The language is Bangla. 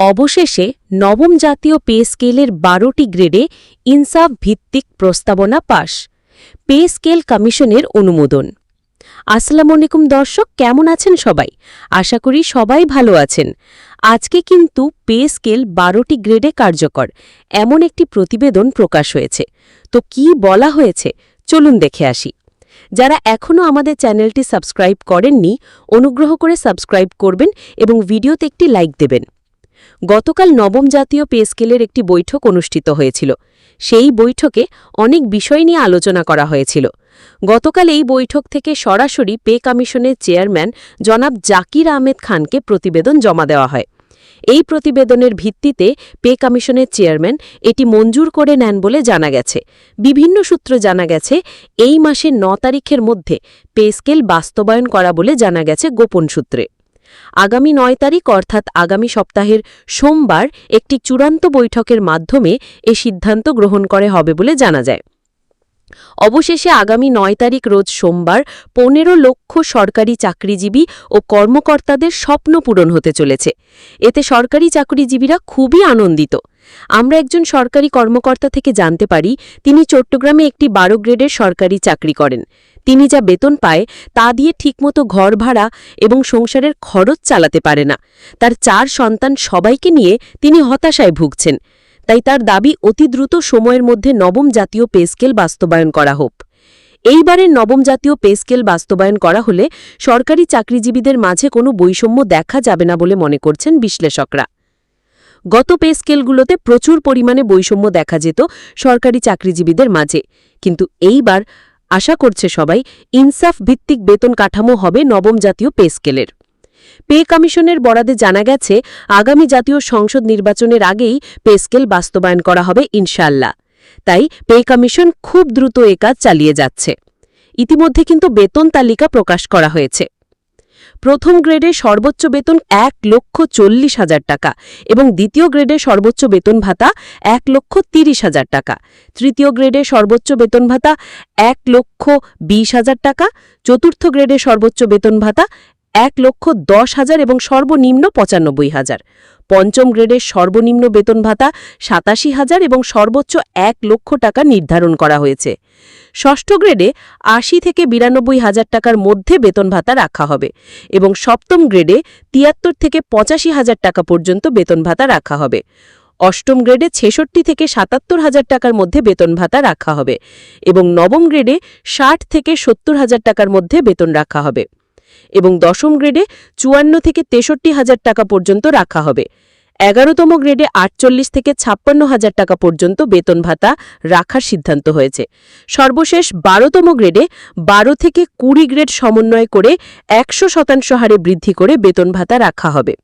অবশেষে নবম জাতীয় পে স্কেলের বারোটি গ্রেডে ইনসাফ ভিত্তিক প্রস্তাবনা পাশ। পে স্কেল কমিশনের অনুমোদন। আসসালামু আলাইকুম দর্শক, কেমন আছেন সবাই? আশা করি সবাই ভালো আছেন। আজকে কিন্তু পে স্কেল বারোটি গ্রেডে কার্যকর, এমন একটি প্রতিবেদন প্রকাশ হয়েছে। তো কি বলা হয়েছে? চলুন দেখে আসি। যারা এখনও আমাদের চ্যানেলটি সাবস্ক্রাইব করেননি, অনুগ্রহ করে সাবস্ক্রাইব করবেন এবং ভিডিওতে একটি লাইক দেবেন। গতকাল নবম জাতীয় পে স্কেলের একটি বৈঠক অনুষ্ঠিত হয়েছিল। সেই বৈঠকে অনেক বিষয় নিয়ে আলোচনা করা হয়েছিল। গতকাল এই বৈঠক থেকে সরাসরি পে কমিশনের চেয়ারম্যান জনাব জাকির আহমেদ খানকে প্রতিবেদন জমা দেওয়া হয়। এই প্রতিবেদনের ভিত্তিতে পে কমিশনের চেয়ারম্যান এটি মঞ্জুর করে নেন বলে জানা গেছে। বিভিন্ন সূত্র জানা গেছে, এই মাসের ন তারিখের মধ্যে পে স্কেল বাস্তবায়ন করা বলে জানা গেছে গোপন সূত্রে। আগামী নয় তারিখ অর্থাৎ আগামী সপ্তাহের সোমবার একটি চূড়ান্ত বৈঠকের মাধ্যমে এ সিদ্ধান্ত গ্রহণ করে হবে বলে জানা যায়। অবশেষে আগামী নয় তারিখ রোজ সোমবার পনেরো লক্ষ সরকারি চাকরিজীবী ও কর্মকর্তাদের স্বপ্ন পূরণ হতে চলেছে। এতে সরকারি চাকরিজীবীরা খুবই আনন্দিত। আমরা একজন সরকারি কর্মকর্তা থেকে জানতে পারি, তিনি চট্টগ্রামে একটি বারো গ্রেডের সরকারি চাকরি করেন। তিনি যা বেতন পায় তা দিয়ে ঠিকমতো ঘর ভাড়া এবং সংসারের খরচ চালাতে পারে না। তার চার সন্তান সবাইকে নিয়ে তিনি হতাশায় ভুগছেন। তাই তার দাবি অতি দ্রুত সময়ের মধ্যে নবম জাতীয় পে স্কেল বাস্তবায়ন করা হোক। এইবারের নবম জাতীয় পে স্কেল বাস্তবায়ন করা হলে সরকারি চাকরিজীবীদের মাঝে কোনো বৈষম্য দেখা যাবে না বলে মনে করছেন বিশ্লেষকরা। গত পে স্কেলগুলোতে প্রচুর পরিমাণে বৈষম্য দেখা যেত সরকারি চাকরিজীবীদের মাঝে। কিন্তু এইবার আশা করছে সবাই ইনসাফ ভিত্তিক বেতন কাঠামো হবে নবম জাতীয় পে স্কেলের। পে কমিশনের বরাদে জানা গেছে, আগামী জাতীয় সংসদ নির্বাচনের আগেই পে স্কেল বাস্তবায়ন করা হবে ইনশাল্লাহ তাই পে কমিশন খুব দ্রুত এ চালিয়ে যাচ্ছে। ইতিমধ্যে কিন্তু বেতন তালিকা প্রকাশ করা হয়েছে। প্রথম গ্রেডে সর্বোচ্চ বেতন এক লক্ষ চল্লিশ হাজার টাকা এবং দ্বিতীয় গ্রেডে সর্বোচ্চ বেতন ভাতা এক লক্ষ তিরিশ হাজার টাকা। তৃতীয় গ্রেডে সর্বোচ্চ বেতন ভাতা এক লক্ষ বিশ হাজার টাকা। চতুর্থ গ্রেডে সর্বোচ্চ বেতন ভাতা এক লক্ষ দশ হাজার এবং সর্বনিম্ন পঁচানব্বই হাজার। পঞ্চম গ্রেডের সর্বনিম্ন বেতন ভাতা সাতাশি হাজার এবং সর্বোচ্চ এক লক্ষ টাকা নির্ধারণ করা হয়েছে। ষষ্ঠ গ্রেডে আশি থেকে বিরানব্বই হাজার টাকার মধ্যে বেতন ভাতা রাখা হবে এবং সপ্তম গ্রেডে তিয়াত্তর থেকে পঁচাশি হাজার টাকা পর্যন্ত বেতন ভাতা রাখা হবে। অষ্টম গ্রেডে ছেষট্টি থেকে সাতাত্তর হাজার টাকার মধ্যে বেতন ভাতা রাখা হবে এবং নবম গ্রেডে ষাট থেকে সত্তর হাজার টাকার মধ্যে বেতন রাখা হবে। এবং দশম গ্রেডে চুয়ান্ন থেকে তেষট্টি হাজার টাকা পর্যন্ত রাখা হবে। এগারোতম গ্রেডে আটচল্লিশ থেকে ছাপ্পান্ন হাজার টাকা পর্যন্ত বেতন ভাতা রাখার সিদ্ধান্ত হয়েছে। সর্বশেষ বারোতম গ্রেডে বারো থেকে কুড়ি গ্রেড সমন্বয় করে একশো শতাংশ হারে বৃদ্ধি করে বেতন ভাতা রাখা হবে।